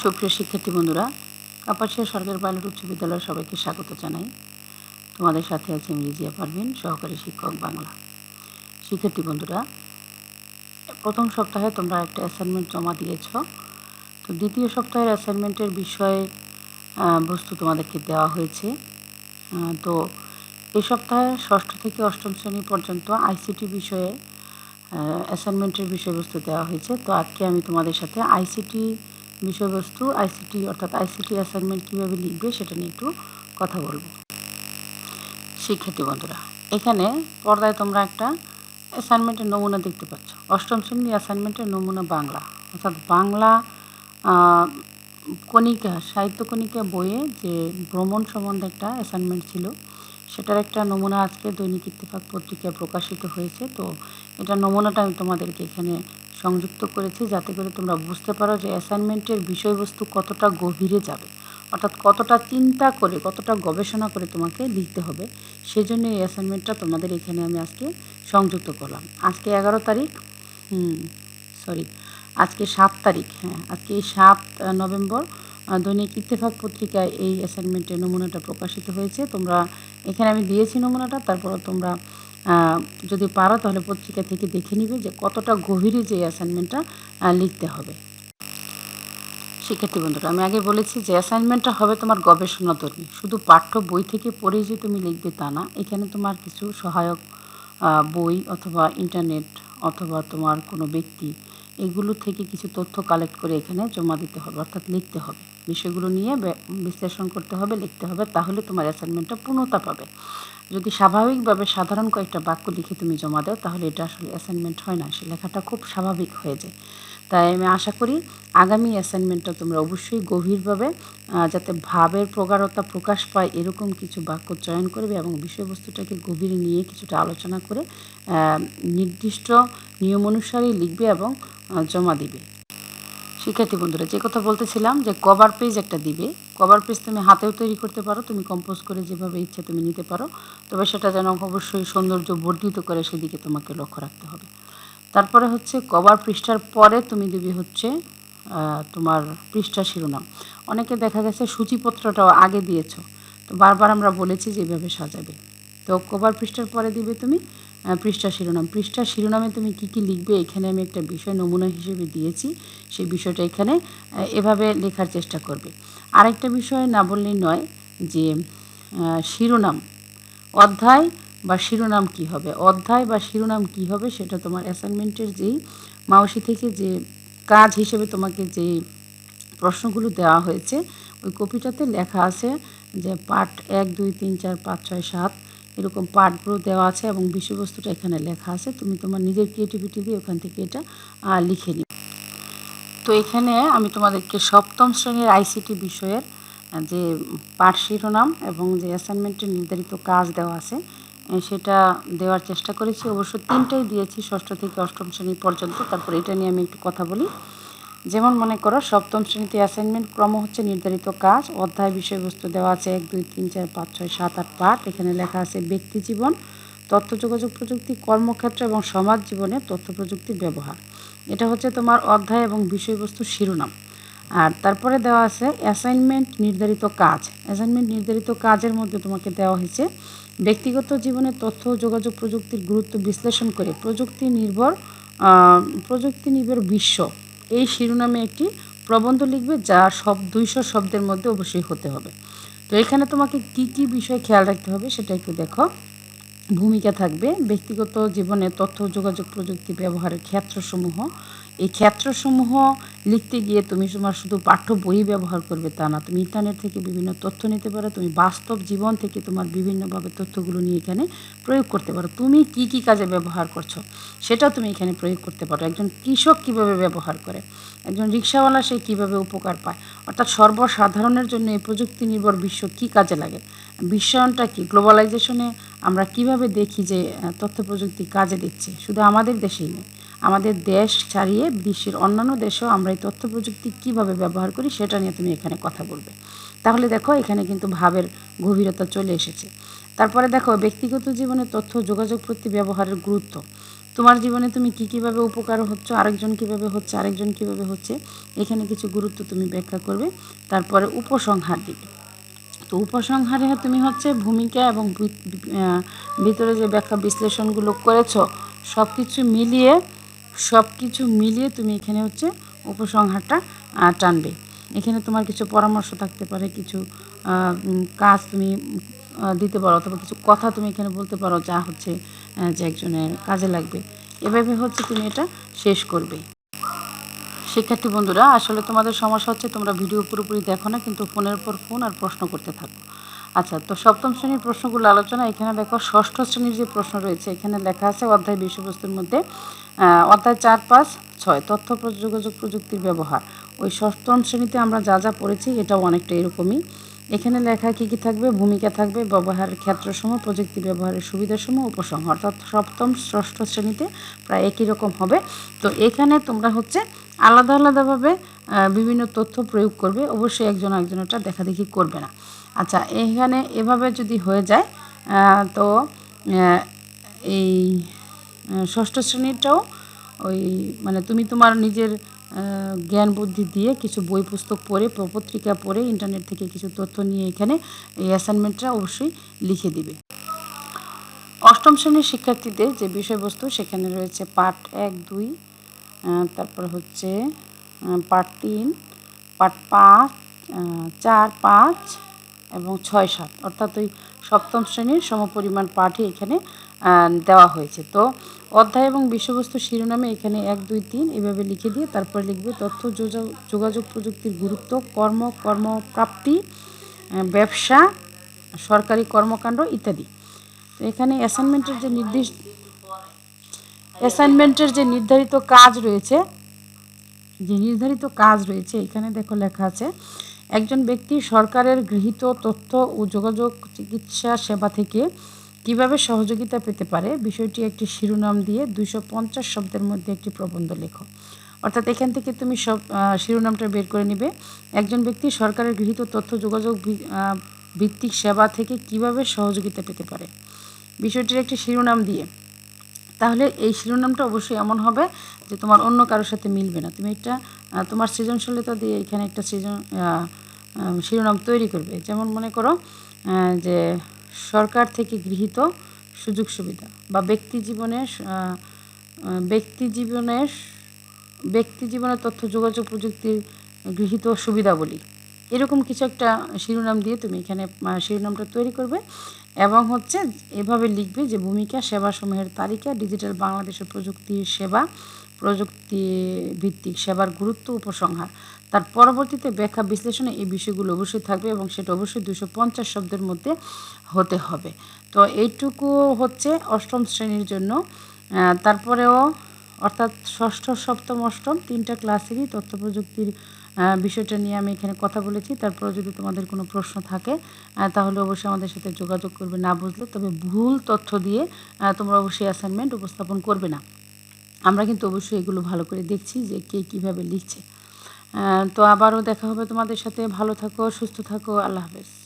সুপ্রিয় শিক্ষার্থী বন্ধুরা, কাপাসিয়া সরকারি পাইলট উচ্চ বিদ্যালয়ের সবাইকে স্বাগত জানাই। তোমাদের সাথে আছি আমি রিজিয়া পারভিন, সহকারী শিক্ষক বাংলা। শিক্ষার্থী বন্ধুরা, প্রথম সপ্তাহে তোমরা একটা অ্যাসাইনমেন্ট জমা দিয়েছ। তো দ্বিতীয় সপ্তাহের অ্যাসাইনমেন্টের বিষয়ে বস্তু তোমাদেরকে দেওয়া হয়েছে। তো এই সপ্তাহে ষষ্ঠ থেকে অষ্টম শ্রেণি পর্যন্ত আইসিটি বিষয়ে অ্যাসাইনমেন্টের বিষয়বস্তু দেওয়া হয়েছে। তো আজকে আমি তোমাদের সাথে আইসিটি বিষয়বস্তু আইসিটি, অর্থাৎ আইসিটি অ্যাসাইনমেন্ট কীভাবে লিখবে সেটা নিয়ে একটু কথা বলব। শিক্ষার্থী বন্ধুরা, এখানে পর্দায় তোমরা একটা অ্যাসাইনমেন্টের নমুনা দেখতে পাচ্ছ। অষ্টম শ্রেণির অ্যাসাইনমেন্টের নমুনা বাংলা, অর্থাৎ বাংলা কণিকা, সাহিত্য কণিকা বইয়ে যে ভ্রমণ সম্বন্ধে একটা অ্যাসাইনমেন্ট ছিল, সেটার একটা নমুনা আজকে দৈনিক ইত্তেফাক পত্রিকায় প্রকাশিত হয়েছে। তো এটা নমুনাটা আমি তোমাদেরকে এখানে সংযুক্ত করেছি যাতে করে তোমরা বুঝতে পারো যে অ্যাসাইনমেন্টের বিষয়বস্তু কতটা গভীরে যাবে। অর্থাৎ কতটা চিন্তা করে, কতটা গবেষণা করে তোমাকে লিখতে হবে। সেই জন্য এই অ্যাসাইনমেন্টটা তোমাদের এখানে আমি আজকে সংযুক্ত করলাম। আজকে এগারো তারিখ, হুম সরি আজকে সাত তারিখ হ্যাঁ আজকে এই সাত নভেম্বর দৈনিক ইত্তেফাক পত্রিকায় এই অ্যাসাইনমেন্টের নমুনাটা প্রকাশিত হয়েছে। তোমরা, এখানে আমি দিয়েছি নমুনাটা, তারপর তোমরা যদি পারো তাহলে পত্রিকা থেকে দেখে নিবে যে কতটা গভীরে যে অ্যাসাইনমেন্টটা লিখতে হবে। শিক্ষার্থী বন্ধুরা, আমি আগে বলেছি যে অ্যাসাইনমেন্টটা হবে তোমার গবেষণা গবেষণাধর্মী শুধু পাঠ্য বই থেকে পড়েই যে তুমি লিখবে তা না, এখানে তোমার কিছু সহায়ক বই অথবা ইন্টারনেট অথবা তোমার কোনো ব্যক্তি, এগুলো থেকে কিছু তথ্য কালেক্ট করে এখানে জমা দিতে হবে, অর্থাৎ লিখতে হবে। বিষয়গুলো নিয়ে বিশ্লেষণ করতে হবে, লিখতে হবে, তাহলে তোমার অ্যাসাইনমেন্টটা পূর্ণতা পাবে। যদি স্বাভাবিকভাবে সাধারণ কয়েকটা বাক্য লিখে তুমি জমা দাও, তাহলে এটা আসলে অ্যাসাইনমেন্ট হয় না, সে লেখাটা খুব স্বাভাবিক হয়ে যায়। তাই আমি আশা করি আগামী অ্যাসাইনমেন্টটা তোমরা অবশ্যই গভীরভাবে যাতে ভাবের প্রগাঢ়তা প্রকাশ পায়, এরকম কিছু বাক্য চয়ন করবে এবং বিষয়বস্তুটাকে গভীরে নিয়ে কিছুটা আলোচনা করে নির্দিষ্ট নিয়ম অনুসারে লিখবে এবং জমা দিবে। শিক্ষার্থী বন্ধুরা, যে কথা বলতেছিলাম যে কভার পেজ একটা দিবে। কভার পেজ তুমি হাতেও তৈরি করতে পারো, তুমি কম্পোজ করে যেভাবে ইচ্ছা তুমি নিতে পারো। তবে সেটা যেন অবশ্যই সৌন্দর্য বর্ধিত করে সেদিকে তোমাকে লক্ষ্য রাখতে হবে। তারপরে হচ্ছে কভার পৃষ্ঠার পরে তুমি দিবে হচ্ছে তোমার পৃষ্ঠা শিরোনাম। অনেকে দেখা গেছে সূচিপত্রটাও আগে দিয়েছ। তো বারবার আমরা বলেছি যে এইভাবে সাজাবে। তো কভার পৃষ্ঠার পরে দিবে তুমি পৃষ্ঠা শিরোনাম। পৃষ্ঠা শিরোনামে তুমি কি কি লিখবে, এখানে আমি একটা বিষয় নমুনা হিসেবে দিয়েছি। সেই বিষয়টা এখানে এভাবে লেখার চেষ্টা করবে। আরেকটা বিষয় না বললেই নয় যে শিরোনাম। অধ্যায় বা শিরোনাম কি হবে? অধ্যায় বা শিরোনাম কি হবে সেটা তোমার অ্যাসাইনমেন্টের যেই মাউসি থেকে যে কাজ হিসেবে তোমাকে যে প্রশ্নগুলো দেওয়া হয়েছে, ওই কপিটাতে লেখা আছে যে পার্ট এক, দুই, তিন, চার, পাঁচ, ছয়, সাত এরকম পার্টগুলো দেওয়া আছে এবং বিষয়বস্তুটা এখানে লেখা আছে। তুমি তোমার নিজের ক্রিয়েটিভিটি দিয়ে ওখান থেকে এটা লিখে নিবে তো এখানে আমি তোমাদেরকে সপ্তম শ্রেণির আইসিটি বিষয়ের যে পাঠ শিরোনাম এবং যে অ্যাসাইনমেন্টের নির্ধারিত কাজ দেওয়া আছে সেটা দেওয়ার চেষ্টা করেছি। অবশ্য তিনটাই দিয়েছি, ষষ্ঠ থেকে অষ্টম শ্রেণি পর্যন্ত। তারপর এটা নিয়ে আমি একটু কথা বলি। যেমন মনে করো, সপ্তম শ্রেণীতে অ্যাসাইনমেন্ট ক্রম হচ্ছে নির্ধারিত কাজ। অধ্যায় বিষয়বস্তু দেওয়া আছে এক, দুই, তিন, চার, পাঁচ, ছয়, সাত, আট পাঠ। এখানে লেখা আছে ব্যক্তি জীবন, তথ্য যোগাযোগ প্রযুক্তি, কর্মক্ষেত্র এবং সমাজ জীবনে তথ্য প্রযুক্তির ব্যবহার। এটা হচ্ছে তোমার অধ্যায় এবং বিষয়বস্তু শিরোনাম। আর তারপরে দেওয়া আছে অ্যাসাইনমেন্ট নির্ধারিত কাজ। অ্যাসাইনমেন্ট নির্ধারিত কাজের মধ্যে তোমাকে দেওয়া হয়েছে ব্যক্তিগত জীবনে তথ্য যোগাযোগ প্রযুক্তির গুরুত্ব বিশ্লেষণ করে প্রযুক্তি নির্ভর প্রযুক্তি নির্ভর বিশ্ব। এই শিরোনামে একটি প্রবন্ধ লিখবে যা সব দুইশো শব্দের মধ্যে অবশ্যই হতে হবে। তো এখানে তোমাকে কি কি বিষয় খেয়াল রাখতে হবে সেটা একটু দেখো। ভূমিকা থাকবে, ব্যক্তিগত জীবনে তথ্য, যোগাযোগ প্রযুক্তি, ব্যবহারের ক্ষেত্রসমূহ এই ক্ষেত্রসমূহ লিখতে গিয়ে তুমি তোমার শুধু পাঠ্য বই ব্যবহার করবে তা না, তুমি ইন্টারনেট থেকে বিভিন্ন তথ্য নিতে পারো, তুমি বাস্তব জীবন থেকে তোমার বিভিন্নভাবে তথ্যগুলো নিয়ে এখানে প্রয়োগ করতে পারো। তুমি কি কি কাজে ব্যবহার করছ সেটাও তুমি এখানে প্রয়োগ করতে পারো। একজন কৃষক কীভাবে ব্যবহার করে, একজন রিক্সাওয়ালা সে কীভাবে উপকার পায়, অর্থাৎ সর্বসাধারণের জন্য এই প্রযুক্তি নির্ভর বিশ্ব কি কাজে লাগে বিশ্বায়নটা কি গ্লোবালাইজেশনে আমরা কীভাবে দেখি যে তথ্য প্রযুক্তি কাজে দিচ্ছে, শুধু আমাদের দেশেই নয় আমাদের দেশ ছাড়িয়ে বিশ্বের অন্যান্য দেশেও আমরা এই তথ্য প্রযুক্তি কীভাবে ব্যবহার করি সেটা নিয়ে তুমি এখানে কথা বলবে। তাহলে দেখো এখানে কিন্তু ভাবের গভীরতা চলে এসেছে। তারপরে দেখো ব্যক্তিগত জীবনে তথ্য যোগাযোগ প্রতি ব্যবহারের গুরুত্ব। তোমার জীবনে তুমি কি কীভাবে উপকার হচ্ছে, আরেকজন কীভাবে হচ্ছে, আরেকজন কীভাবে হচ্ছে, এখানে কিছু গুরুত্ব তুমি ব্যাখ্যা করবে। তারপরে উপসংহার দিবে তো উপসংহারে তুমি হচ্ছে ভূমিকা এবং ভিতরে যে ব্যাখ্যা বিশ্লেষণগুলো করেছ সব কিছু মিলিয়ে সব কিছু মিলিয়ে তুমি এখানে হচ্ছে উপসংহারটা টানবে। এখানে তোমার কিছু পরামর্শ থাকতে পারে, কিছু কাজ তুমি দিতে পারো অথবা কিছু কথা তুমি এখানে বলতে পারো যা হচ্ছে যে একজনের কাজে লাগবে। এভাবে হচ্ছে তুমি এটা শেষ করবে। শিক্ষার্থী বন্ধুরা, আসলে তোমাদের সমস্যা হচ্ছে তোমরা ভিডিও পুরোপুরি দেখো না, কিন্তু ফোনের পর ফোন আর প্রশ্ন করতে থাকো। আচ্ছা তো সপ্তম শ্রেণির প্রশ্নগুলো আলোচনা। এখানে দেখো, ষষ্ঠ শ্রেণির যে প্রশ্ন রয়েছে, এখানে লেখা আছে অধ্যায় বিষয়বস্তুর মধ্যে অধ্যায় চার, পাঁচ, ছয়, তথ্য যোগাযোগ, প্রযুক্তির ব্যবহার। ওই ষষ্ঠম শ্রেণীতে আমরা যা যা পড়েছি, এটাও অনেকটা এরকমই। এখানে লেখা কি কি থাকবে? ভূমিকা থাকবে, ব্যবহারের ক্ষেত্রসমূহ, প্রযুক্তি ব্যবহারের সুবিধাসমূহ, উপসংহার। অর্থাৎ সপ্তম, ষষ্ঠ শ্রেণীতে প্রায় একই রকম হবে। তো এখানে তোমরা হচ্ছে আলাদা, আলাদাভাবে বিভিন্ন তথ্য প্রয়োগ করবে। অবশ্যই একজন একজনেরটা দেখাদেখি করবে না। আচ্ছা এখানে এভাবে যদি হয়ে যায় তো এই ষষ্ঠ শ্রেণীটাও ওই মানে তুমি তোমার নিজের জ্ঞান বুদ্ধি দিয়ে কিছু বই পুস্তক পড়ে প- পত্রিকা পড়ে, ইন্টারনেট থেকে কিছু তথ্য নিয়ে এখানে এই অ্যাসাইনমেন্টটা অবশ্যই লিখে দিবে। অষ্টম শ্রেণির শিক্ষার্থীদের যে বিষয়বস্তু, সেখানে রয়েছে পাঠ এক, দুই তারপর হচ্ছে পাঠ তিন, পাঠ পাঁচ চার, পাঁচ এবং ছয় সাত, অর্থাৎ ওই সপ্তম শ্রেণির সমপরিমাণ পাঠই এখানে দেওয়া হয়েছে। তো অধ্যায় এবং বিষয়বস্তু শিরোনামে এখানে এক, দুই, তিন এভাবে লিখে দিয়ে তারপরে লিখবে, তথ্য যোগাযোগ প্রযুক্তির গুরুত্ব, কর্ম, কর্মপ্রাপ্তি ব্যবসা, সরকারি কর্মকাণ্ড ইত্যাদি। তো এখানে অ্যাসাইনমেন্টের যে নির্দিষ্ট অ্যাসাইনমেন্টের যে নির্ধারিত কাজ রয়েছে, যে নির্ধারিত কাজ রয়েছে, এখানে দেখো লেখা আছে একজন ব্যক্তি সরকারের গৃহীত তথ্য ও যোগাযোগ চিকিৎসা সেবা থেকে কীভাবে সহযোগিতা পেতে পারে? বিষয়টি একটি শিরোনাম দিয়ে দুইশো পঞ্চাশ শব্দের মধ্যে একটি প্রবন্ধ লেখো। অর্থাৎ এখান থেকে তুমি সব শিরোনামটা বের করে নিবে। একজন ব্যক্তি সরকারের গৃহীত তথ্য, যোগাযোগ ভিত্তিক সেবা থেকে কীভাবে সহযোগিতা পেতে পারে? বিষয়টির একটি শিরোনাম দিয়ে। তাহলে এই শিরোনামটা অবশ্যই এমন হবে যে তোমার অন্য কারোর সাথে মিলবে না। তুমি একটা তোমার সৃজনশীলতা দিয়ে এখানে একটা সৃজন শিরোনাম তৈরি করবে। যেমন মনে করো যে সরকার থেকে গৃহীত সুযোগ সুবিধা বা ব্যক্তি জীবনে আহ, আহ, ব্যক্তি জীবনের ব্যক্তি জীবনের তথ্য যোগাযোগ প্রযুক্তির গৃহীত সুবিধাবলী। এরকম কিছু একটা শিরোনাম দিয়ে তুমি এখানে শিরোনামটা তৈরি করবে এবং হচ্ছে এভাবে লিখবে যে ভূমিকা সেবাসমূহের তালিকা ডিজিটাল বাংলাদেশের প্রযুক্তির সেবা প্রযুক্তি ভিত্তিক সেবার গুরুত্ব উপসংহার। তার পরবর্তীতে ব্যাখ্যা বিশ্লেষণে এই বিষয়গুলো অবশ্যই থাকবে এবং সেটা অবশ্যই দুশো পঞ্চাশ শব্দের মধ্যে হতে হবে। তো এইটুকু হচ্ছে অষ্টম শ্রেণির জন্য। তারপরেও অর্থাৎ ষষ্ঠ, সপ্তম, অষ্টম তিনটা ক্লাসেরই তথ্য প্রযুক্তির বিষয়টা নিয়ে আমি এখানে কথা বলেছি। তারপরে যদি তোমাদের কোনো প্রশ্ন থাকে তাহলে অবশ্যই আমাদের সাথে যোগাযোগ করবে না বুঝলে। তবে ভুল তথ্য দিয়ে তোমরা অবশ্যই অ্যাসাইনমেন্ট উপস্থাপন করবে না। আমরা কিন্তু অবশ্যই এগুলো ভালো করে দেখছি যে কে কীভাবে লিখছে। তো আবারও দেখা হবে তোমাদের সাথে। ভালো থাকো সুস্থ থাকো। আল্লাহ হাফেজ।